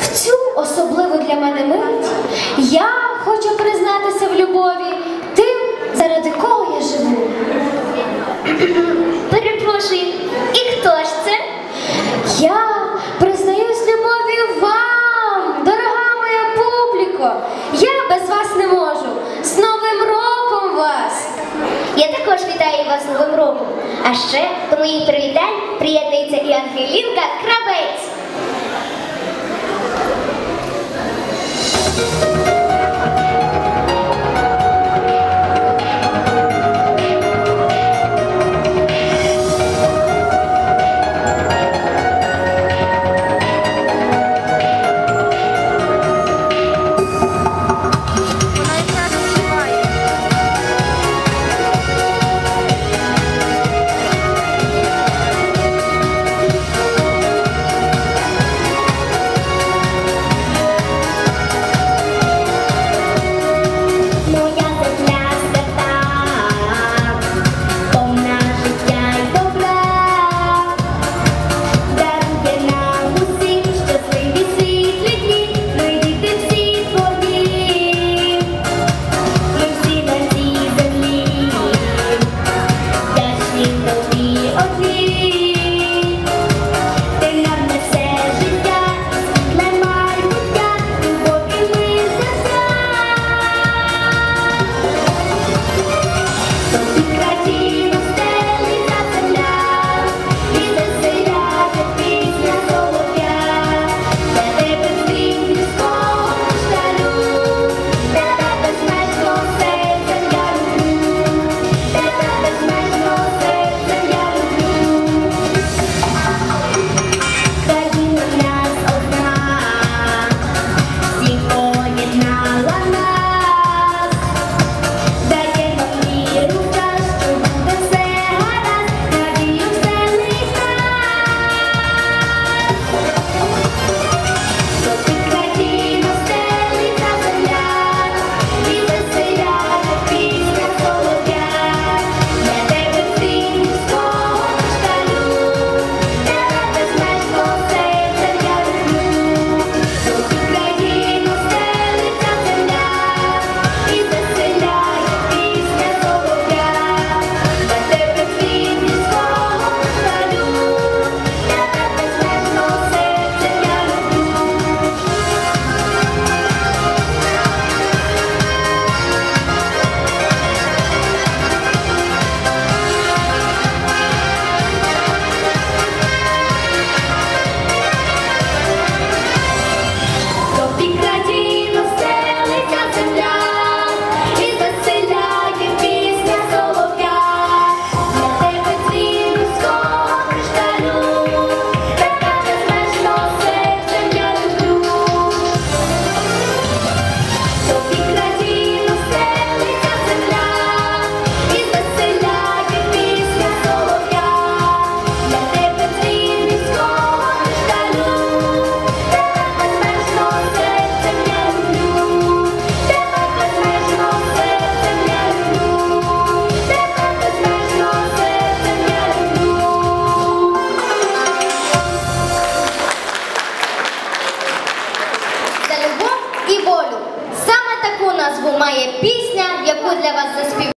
в цю особливу для мене мить я хочу признатися в любові тим, заради кого я живу. Перепрошую, і хто ж це? Я признаюсь любові вам, дорога моя публіко. Я без вас не можу. З Новим роком вас! Я також вітаю вас з Новим роком. А ще до моїх привітань приєднується і Ангелінка Кравець. uma epístola.